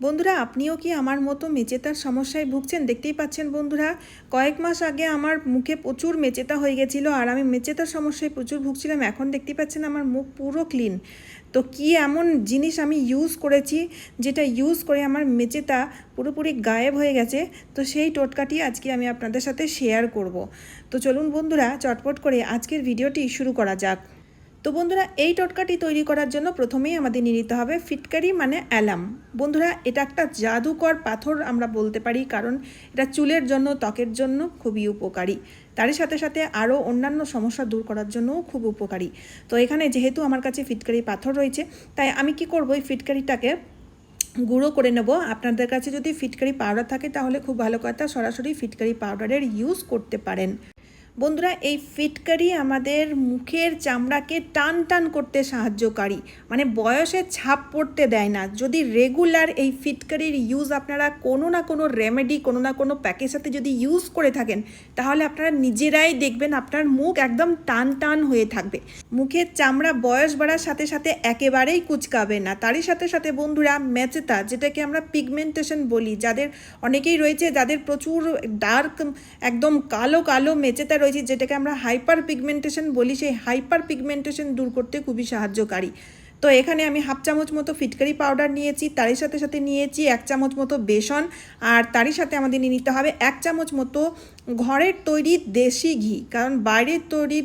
বন্ধুরা, আপনিও কি আমার মতো মেচেতার সমস্যায় ভুগছেন? দেখতেই পাচ্ছেন বন্ধুরা, কয়েক মাস আগে আমার মুখে প্রচুর মেচেতা হয়ে গেছিল আর আমি মেচেতার সমস্যায় প্রচুর ভুগছিলাম। এখন দেখতেই পাচ্ছেন আমার মুখ পুরো ক্লিন। তো কি এমন জিনিস আমি ইউজ করেছি যেটা ইউজ করে আমার মেচেতা পুরোপুরি গায়েব হয়ে গেছে? তো সেই টোটকাটি আজকে আমি আপনাদের সাথে শেয়ার করব। তো চলুন বন্ধুরা, চটপট করে আজকের ভিডিওটি শুরু করা যাক। তো বন্ধুরা, এই টটকাটি তৈরি করার জন্য প্রথমেই আমাদের নিয়ে নিতে হবে ফিটকারি মানে অ্যালাম বন্ধুরা, এটা একটা জাদুকর পাথর আমরা বলতে পারি, কারণ এটা চুলের জন্য, ত্বকের জন্য খুবই উপকারী। তারই সাথে সাথে আরও অন্যান্য সমস্যা দূর করার জন্যও খুব উপকারী। তো এখানে যেহেতু আমার কাছে ফিটকারি পাথর রয়েছে, তাই আমি কি করব, এই ফিটকারিটাকে গুঁড়ো করে নেব। আপনাদের কাছে যদি ফিটকারি পাউডার থাকে, তাহলে খুব ভালো কথা, সরাসরি ফিটকারি পাউডারের ইউজ করতে পারেন। বন্ধুরা, এই ফিটকারি আমাদের মুখের চামড়াকে টান টান করতে সাহায্যকারী। মানে বয়সে ছাপ পড়তে দেয় না। যদি রেগুলার এই ফিটকারির ইউজ আপনারা কোনো না কোনো রেমেডি কোনো না কোনো প্যাকের সাথে যদি ইউজ করে থাকেন, তাহলে আপনারা নিজেরাই দেখবেন আপনার মুখ একদম টান টান হয়ে থাকবে। মুখের চামড়া বয়স বাড়ার সাথে সাথে একেবারেই কুচকাবে না। তারই সাথে সাথে বন্ধুরা মেচেতা যেটাকে আমরা পিগমেন্টেশন বলি, যাদের অনেকেই রয়েছে যাদের প্রচুর ডার্ক একদম কালো কালো মেচেতা রয়েছে, যেটাকে আমরা হাইপার পিগমেন্টেশন বলি। সেই হাইপার পিগমেন্টেশন দূর করতে খুবই সাহায্যকারী। তো এখানে আমি হাফ চামচ মতো ফিটকারি পাউডার নিয়েছি, তারই সাথে সাথে নিয়েছি এক চামচ মতো বেসন, আর তারই সাথে আমাদের নিয়ে নিতে হবে এক চামচ মতো ঘরের তৈরি দেশি ঘি। কারণ বাইরের তৈরি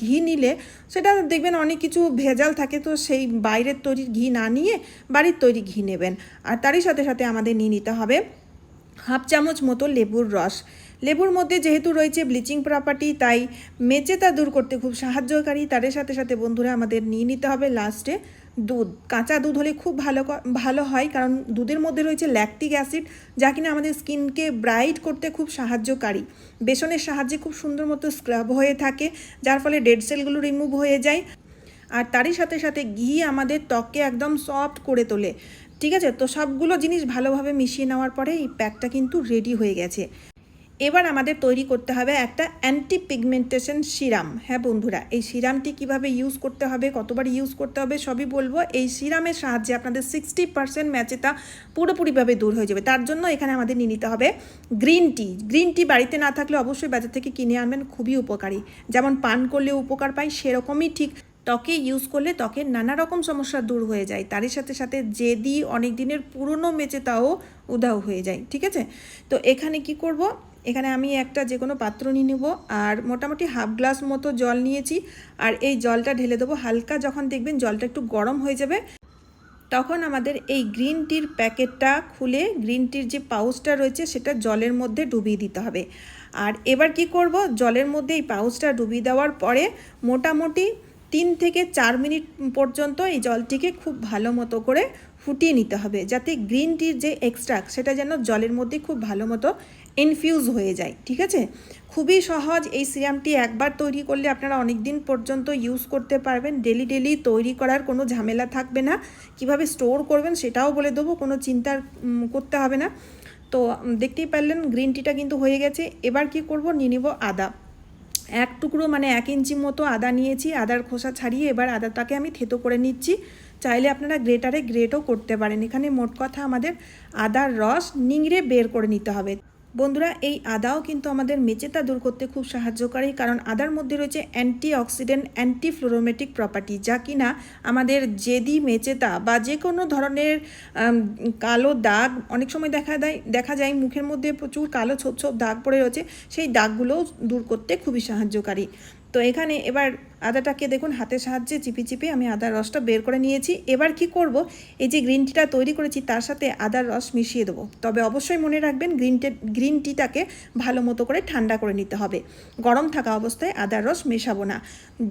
ঘি নিলে সেটা দেখবেন অনেক কিছু ভেজাল থাকে, তো সেই বাইরের তৈরির ঘি না নিয়ে বাড়ির তৈরি ঘি নেবেন। আর তারই সাথে সাথে আমাদের নিয়ে নিতে হবে হাফ চামচ মতো লেবুর রস। লেবুর মধ্যে যেহেতু রয়েছে ব্লিচিং প্রপার্টি, তাই মেচেতা দূর করতে খুব সাহায্যকারী। তাদের সাথে সাথে বন্ধুরা আমাদের নিয়ে নিতে হবে লাস্টে দুধ। কাঁচা দুধ হলে খুব ভালো ভালো হয়, কারণ দুধের মধ্যে রয়েছে ল্যাকটিক অ্যাসিড যা কিনা আমাদের স্কিনকে ব্রাইট করতে খুব সাহায্যকারী। বেসনের সাহায্যে খুব সুন্দর মতো স্ক্রাব হয়ে থাকে, যার ফলে ডেড সেলগুলো রিমুভ হয়ে যায়। আর তারই সাথে সাথে ঘি আমাদের ত্বককে একদম সফট করে তোলে। ঠিক আছে? তো সবগুলো জিনিস ভালোভাবে মিশিয়ে নেওয়ার পরে এই প্যাকটা কিন্তু রেডি হয়ে গেছে। এবার আমাদের তৈরি করতে হবে একটা অ্যান্টি পিগমেন্টেশন সিরাম হ্যাঁ বন্ধুরা, এই সিরামটি কীভাবে ইউজ করতে হবে, কতবার ইউজ করতে হবে সবই বলব। এই সিরামের সাহায্যে আপনাদের সিক্সটি পার্সেন্ট ম্যাচেতা পুরোপুরিভাবে দূর হয়ে যাবে। তার জন্য এখানে আমাদের নিয়ে নিতে হবে গ্রিন টি গ্রিন টি বাড়িতে না থাকলে অবশ্যই বাজার থেকে কিনে আনবেন, খুবই উপকারী। যেমন পান করলে উপকার পাই, সেরকমই ঠিক ত্বকে ইউজ করলে ত্বকের নানা রকম সমস্যা দূর হয়ে যায়। তারই সাথে সাথে জেদি অনেক দিনের পুরনো মেচে তাও উধাও হয়ে যায়, ঠিক আছে? তো এখানে কি করব? এখানে আমি একটা যে কোনো পাত্র নিয়ে নেব আর মোটামুটি হাফ গ্লাস মতো জল নিয়েছি আর এই জলটা ঢেলে দেবো হালকা যখন দেখবেন জলটা একটু গরম হয়ে যাবে। তখন আমাদের এই গ্রিন টির প্যাকেটটা খুলে গ্রিন টির যে পাউচটা রয়েছে সেটা জলের মধ্যে ডুবিয়ে দিতে হবে। আর এবার কি করব? জলের মধ্যে এই পাউচটা ডুবিয়ে দেওয়ার পরে মোটামুটি তিন থেকে চার মিনিট পর্যন্ত এই জলটিকে খুব ভালো মতো করে ফুটিয়ে নিতে হবে যাতে গ্রিন টির যে এক্সট্রাক্ট সেটা যেন জলের মধ্যে খুব ভালো মতো ইনফিউজ হয়ে যায়, ঠিক আছে? খুবই সহজ এই সিরামটি একবার তৈরি করলে আপনারা অনেক দিন পর্যন্ত ইউজ করতে পারবেন। ডেলি ডেলি তৈরি করার কোনো ঝামেলা থাকবে না। কীভাবে স্টোর করবেন সেটাও বলে দেবো, কোনো চিন্তার করতে হবে না। তো দেখতেই পারলেন গ্রিন টিটা কিন্তু হয়ে গেছে। এবার কি করব? নিয়ে নেব আদা। এক টুকরো মানে এক ইঞ্চি মতো আদা নিয়েছি। আদার খোসা ছাড়িয়ে এবার আদাটাকে আমি থেতো করে নিচ্ছি। চাইলে আপনারা গ্রেটারে গ্রেটও করতে পারেন। এখানে মোট কথা আমাদের আদার রস নিংড়ে বের করে নিতে হবে। বন্ধুরা, এই আদাও কিন্তু আমাদের মেচেতা দূর করতে খুব সাহায্যকারী কারণ আদার মধ্যে রয়েছে অ্যান্টি অক্সিডেন্ট অ্যান্টি ফ্লোরোমেটিক প্রপার্টি যা কি না আমাদের জেদি মেচেতা বা যে কোনো ধরনের কালো দাগ অনেক সময় দেখা দেয়, দেখা যায় মুখের মধ্যে প্রচুর কালো ছোপ ছোপ দাগ পড়ে রয়েছে, সেই দাগগুলোও দূর করতে খুবই সাহায্যকারী তো এখানে এবার আদাটাকে দেখুন হাতের সাহায্যে চিপি চিপে আমি আদার রসটা বের করে নিয়েছি। এবার কি করব? এই যে গ্রিন টিটা তৈরি করেছি তার সাথে আদার রস মিশিয়ে দেবো। তবে অবশ্যই মনে রাখবেন গ্রিন টি গ্রিন টিটাকে ভালো মতো করে ঠান্ডা করে নিতে হবে। গরম থাকা অবস্থায় আদার রস মেশাবো না।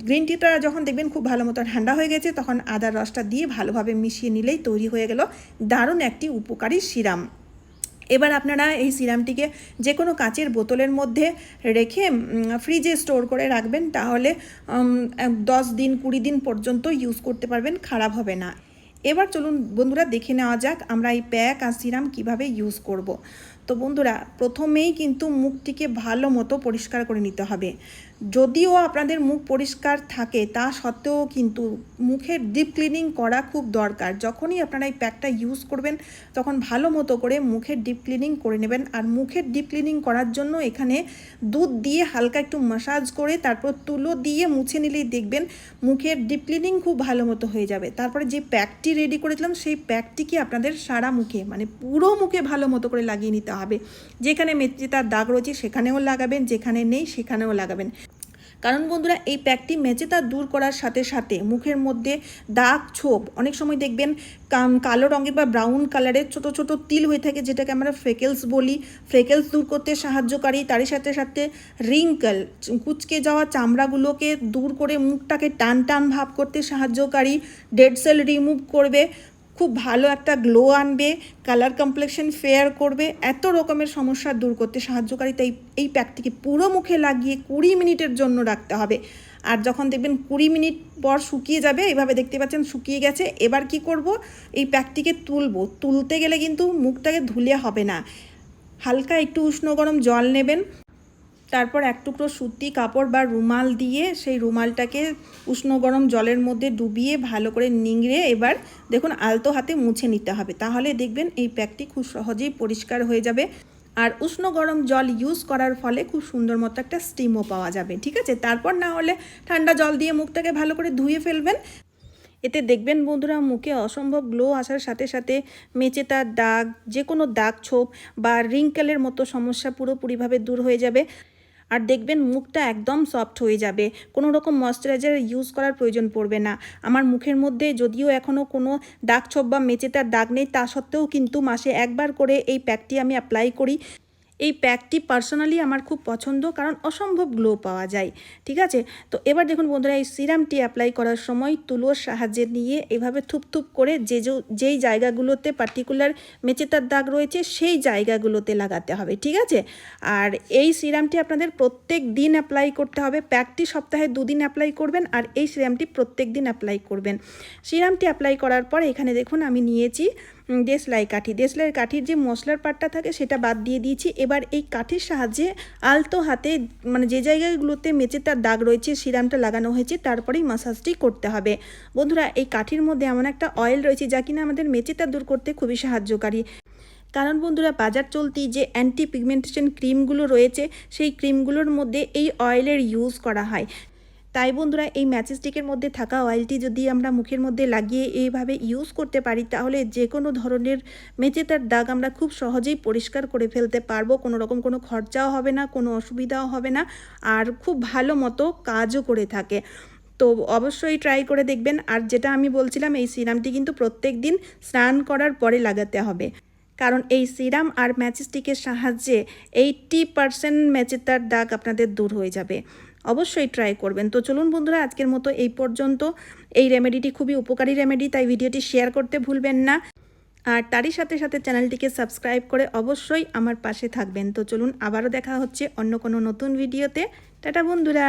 গ্রিন টিটা যখন দেখবেন খুব ভালো মতো ঠান্ডা হয়ে গেছে, তখন আদার রসটা দিয়ে ভালোভাবে মিশিয়ে নিলেই তৈরি হয়ে গেল দারুণ একটি উপকারী সিরাম। এবার আপনারা এই সিরামটিকে যে কোনো কাচের বোতলের মধ্যে রেখে ফ্রিজে স্টোর করে রাখবেন, তাহলে দশ দিন, কুড়ি দিন পর্যন্ত ইউজ করতে পারবেন, খারাপ হবে না এবার চলুন বন্ধুরা দেখে নেওয়া যাক আমরা এই প্যাক আর সিরাম কীভাবে ইউজ করব। তো বন্ধুরা, প্রথমেই কিন্তু মুখটিকে ভালো মতো পরিষ্কার করে নিতে হবে যদিও আপনাদের মুখ পরিষ্কার থাকে, তা সত্ত্বেও কিন্তু মুখের ডিপ ক্লিনিং করা খুব দরকার। যখনই আপনারা এই প্যাকটা ইউজ করবেন, তখন ভালো মতো করে মুখের ডিপ ক্লিনিং করে নেবেন। আর মুখের ডিপ ক্লিনিং করার জন্য এখানে দুধ দিয়ে হালকা একটু মাসাজ করে, তারপর তুলো দিয়ে মুছে নিলেই দেখবেন মুখের ডিপ ক্লিনিং খুব ভালো মতো হয়ে যাবে। তারপরে যে প্যাকটি রেডি করেছিলাম, সেই প্যাকটিকে আপনাদের সারা মুখে মানে পুরো মুখে ভালো মতো করে লাগিয়ে নিতে হবে। যেখানে মেথি তার দাগ রয়েছে, সেখানেও লাগাবেন, যেখানে নেই, সেখানেও লাগাবেন। কারণ বন্ধুরা, এই প্যাকটি মেচেতা দূর করার সাথে সাথে মুখের মধ্যে দাগ, ছোপ, অনেক সময় দেখবেন কালো রঙের বা ব্রাউন কালারের ছোট ছোট তিল হয়ে থাকে যেটাকে আমরা ফ্রেকেলস বলি। ফ্রেকেলস দূর করতে সাহায্যকারী তারই সাথে সাথে রিঙ্কল, কুচকে যাওয়া চামড়াগুলোকে দূর করে মুখটাকে টান টান ভাব করতে সাহায্যকারী ডেড সেল রিমুভ করবে। খুব ভালো একটা গ্লো আনবে কালার কমপ্লেকশন ফেয়ার করবে, এত রকমের সমস্যা দূর করতে সাহায্যকারী তাই এই প্যাকটিকে পুরো মুখে লাগিয়ে কুড়ি মিনিটের জন্য রাখতে হবে। আর যখন দেখবেন কুড়ি মিনিট পর শুকিয়ে যাবে এভাবে দেখতে পাচ্ছেন শুকিয়ে গেছে, এবার কি করব? এই প্যাকটিকে তুলবো। তুলতে গেলে কিন্তু মুখটাকে ধুলে হবে না। হালকা একটু উষ্ণ গরম জল নেবেন। তারপর এক টুকরো সুতি কাপড় বা রুমাল দিয়ে সেই রুমালটাকে উষ্ণ গরম জলের মধ্যে ডুবিয়ে ভালো করে নিংড়ে এবার দেখুন আলতো হাতে মুছে নিতে হবে। তাহলে দেখবেন এই প্যাকটি খুব সহজেই পরিষ্কার হয়ে যাবে। আর উষ্ণ গরম জল ইউজ করার ফলে খুব সুন্দর মতো একটা স্টিমও পাওয়া যাবে, ঠিক আছে? তারপর না হলে ঠান্ডা জল দিয়ে মুখটাকে ভালো করে ধুয়ে ফেলবেন। এতে দেখবেন বন্ধুরা মুখে অসম্ভব গ্লো আসার সাথে সাথে মেচেতার দাগ যে কোনো দাগ ছোপ বা রিঙ্কেলের মতো সমস্যা পুরোপুরিভাবে দূর হয়ে যাবে। আর দেখবেন মুখটা একদম সফট হয়ে যাবে। কোনো রকম ময়শ্চারাইজার ইউজ করার প্রয়োজন পড়বে না। আমার মুখের মধ্যে যদিও এখনও কোনো দাগ ছোপ বা মেচেতার দাগ নেই, তা সত্ত্বেও কিন্তু মাসে একবার করে এই প্যাকটি আমি অ্যাপ্লাই করি। এই প্যাকটি পার্সোনালি আমার খুব পছন্দ, কারণ অসম্ভব গ্লো পাওয়া যায়, ঠিক আছে? তো এবার দেখুন বন্ধুরা, এই সিরামটি অ্যাপ্লাই করার সময় তুলোর সাহায্যে নিয়ে এভাবে থুপ থুপ করে যে যেই জায়গাগুলোতে পার্টিকুলার মেচেতার দাগ রয়েছে, সেই জায়গাগুলোতে লাগাতে হবে, ঠিক আছে? আর এই সিরামটি আপনাদের প্রত্যেক দিন অ্যাপ্লাই করতে হবে, প্যাকটি সপ্তাহে দুদিন অ্যাপ্লাই করবেন, আর এই সিরামটি প্রত্যেক দিন অ্যাপ্লাই করবেন। সিরামটি অ্যাপ্লাই করার পর এখানে দেখুন আমি নিয়েছি দেশলাই কাঠি। দেশলাই কাঠির যে মশলার পাটটা থাকে সেটা বাদ দিয়ে দিয়েছি। এবার এই কাঠির সাহায্যে আলতো হাতে মানে যে জায়গাগুলোতে মেচে তার দাগ রয়েছে, সিরামটা লাগানো হয়েছে, তারপরেই মাসাজটি করতে হবে। বন্ধুরা, এই কাঠির মধ্যে এমন একটা অয়েল রয়েছে যা কিনা আমাদের মেচেতা দূর করতে খুবই সাহায্যকারী। কারণ বন্ধুরা, বাজার চলতি যে অ্যান্টি পিগমেন্টেশন ক্রিমগুলো রয়েছে, সেই ক্রিমগুলোর মধ্যে এই অয়েলের ইউজ করা হয়। তাই বন্ধুরা এই ম্যাচেস স্টিকের মধ্যে থাকা অয়েলটি যদি আমরা মুখের মধ্যে লাগিয়ে এইভাবে ইউজ করতে পারি, তাহলে যে কোনো ধরনের মেচেতার দাগ আমরা খুব সহজেই পরিষ্কার করে ফেলতে পারব। কোনো রকম কোনো খরচাও হবে না, কোনো অসুবিধাও হবে না, আর খুব ভালো মতো কাজও করে থাকে। তো অবশ্যই ট্রাই করে দেখবেন। আর যেটা আমি বলছিলাম, এই সিরামটি কিন্তু প্রত্যেক দিন স্নান করার পরে লাগাতে হবে। কারণ এই সিরাম আর ম্যাচস্টিকের সাহায্যে এইটটি পারসেন্ট ম্যাচেতার দাগ আপনাদের দূর হয়ে যাবে। অবশ্যই ট্রাই করবেন। তো চলুন বন্ধুরা, আজকের মতো এই পর্যন্ত। এই রেমেডিটি খুবই উপকারী রেমেডি তাই ভিডিওটি শেয়ার করতে ভুলবেন না। আর তারই সাথে সাথে চ্যানেলটিকে সাবস্ক্রাইব করে অবশ্যই আমার পাশে থাকবেন। তো চলুন আবারও দেখা হচ্ছে অন্য কোনো নতুন ভিডিওতে টাটা বন্ধুরা!